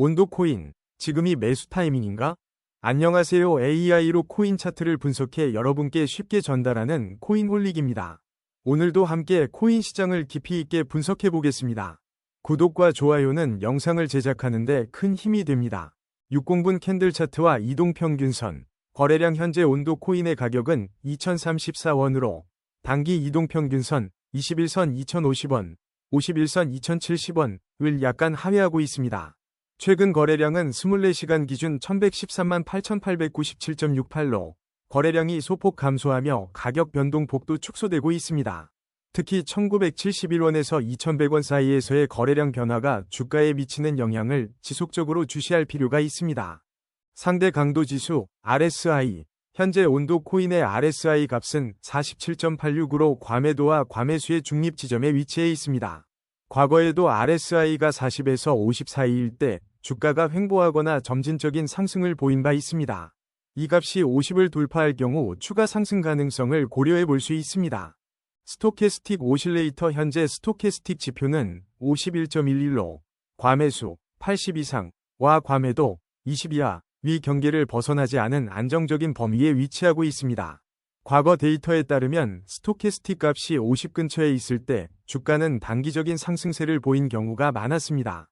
온도 코인, 지금이 매수 타이밍인가? 안녕하세요. AI로 코인 차트를 분석해 여러분께 쉽게 전달하는 코인 홀릭입니다. 오늘도 함께 코인 시장을 깊이 있게 분석해 보겠습니다. 구독과 좋아요는 영상을 제작하는데 큰 힘이 됩니다. 60분 캔들 차트와 이동 평균선, 거래량 현재 온도 코인의 가격은 2034원으로 단기 이동 평균선 21선 2050원, 51선 2070원을 약간 하회하고 있습니다. 최근 거래량은 24시간 기준 1113만 8897.68로 거래량이 소폭 감소하며 가격 변동폭도 축소되고 있습니다. 특히 1971원에서 2100원 사이에서의 거래량 변화가 주가에 미치는 영향을 지속적으로 주시할 필요가 있습니다. 상대 강도 지수 RSI 현재 온도 코인의 RSI 값은 47.86으로 과매도와 과매수의 중립 지점에 위치해 있습니다. 과거에도 RSI가 40에서 50 사이일 때 주가가 횡보하거나 점진적인 상승을 보인 바 있습니다. 이 값이 50을 돌파할 경우 추가 상승 가능성을 고려해 볼 수 있습니다. 스토캐스틱 오실레이터 현재 스토캐스틱 지표는 51.11로 과매수 80 이상 와 과매도 20 이하 위 경계를 벗어나지 않은 안정적인 범위에 위치하고 있습니다. 과거 데이터에 따르면 스토캐스틱 값이 50 근처에 있을 때 주가는 단기적인 상승세를 보인 경우가 많았습니다.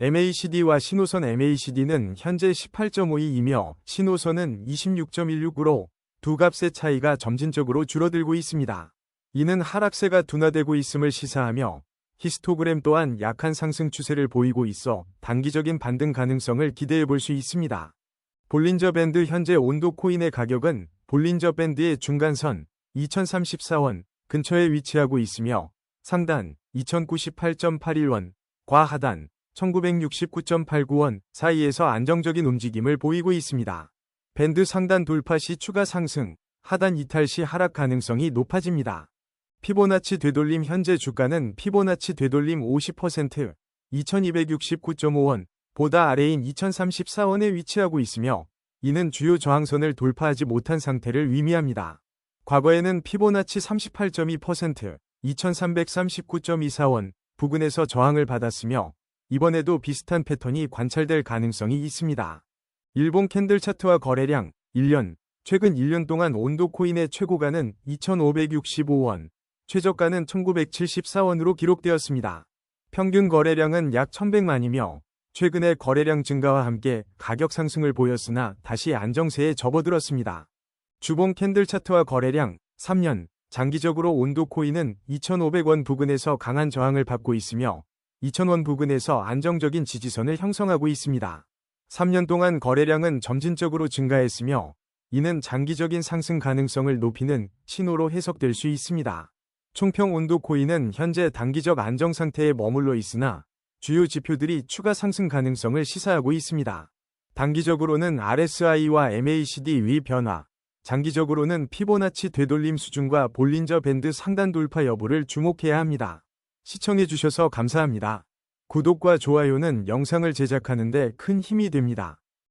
MACD와 신호선 MACD는 현재 18.52이며 신호선은 26.16으로 두 값의 차이가 점진적으로 줄어들고 있습니다. 이는 하락세가 둔화되고 있음을 시사하며 히스토그램 또한 약한 상승 추세를 보이고 있어 단기적인 반등 가능성을 기대해 볼 수 있습니다. 볼린저 밴드 현재 온도 코인의 가격은 볼린저 밴드의 중간선 2034원 근처에 위치하고 있으며 상단 2098.81원, 과하단 1969.89원 사이에서 안정적인 움직임을 보이고 있습니다. 밴드 상단 돌파 시 추가 상승, 하단 이탈 시 하락 가능성이 높아집니다. 피보나치 되돌림 현재 주가는 피보나치 되돌림 50%, 2269.5원 보다 아래인 2034원에 위치하고 있으며 이는 주요 저항선을 돌파하지 못한 상태를 의미합니다. 과거에는 피보나치 38.2%, 2339.24원 부근에서 저항을 받았으며 이번에도 비슷한 패턴이 관찰될 가능성이 있습니다. 일본 캔들 차트와 거래량 1년 최근 1년 동안 온도 코인의 최고가는 2,565원, 최저가는 1,974원으로 기록되었습니다. 평균 거래량은 약 1,100만이며 최근의 거래량 증가와 함께 가격 상승을 보였으나 다시 안정세에 접어들었습니다. 주봉 캔들 차트와 거래량 3년 장기적으로 온도 코인은 2,500원 부근에서 강한 저항을 받고 있으며 2,000원 부근에서 안정적인 지지선을 형성하고 있습니다. 3년 동안 거래량은 점진적으로 증가했으며 이는 장기적인 상승 가능성을 높이는 신호로 해석될 수 있습니다. 총평 온도 코인은 현재 단기적 안정 상태에 머물러 있으나 주요 지표들이 추가 상승 가능성을 시사하고 있습니다. 단기적으로는 RSI와 MACD 위 변화, 장기적으로는 피보나치 되돌림 수준과 볼린저 밴드 상단 돌파 여부를 주목해야 합니다. 시청해주셔서 감사합니다. 구독과 좋아요는 영상을 제작하는 데 큰 힘이 됩니다.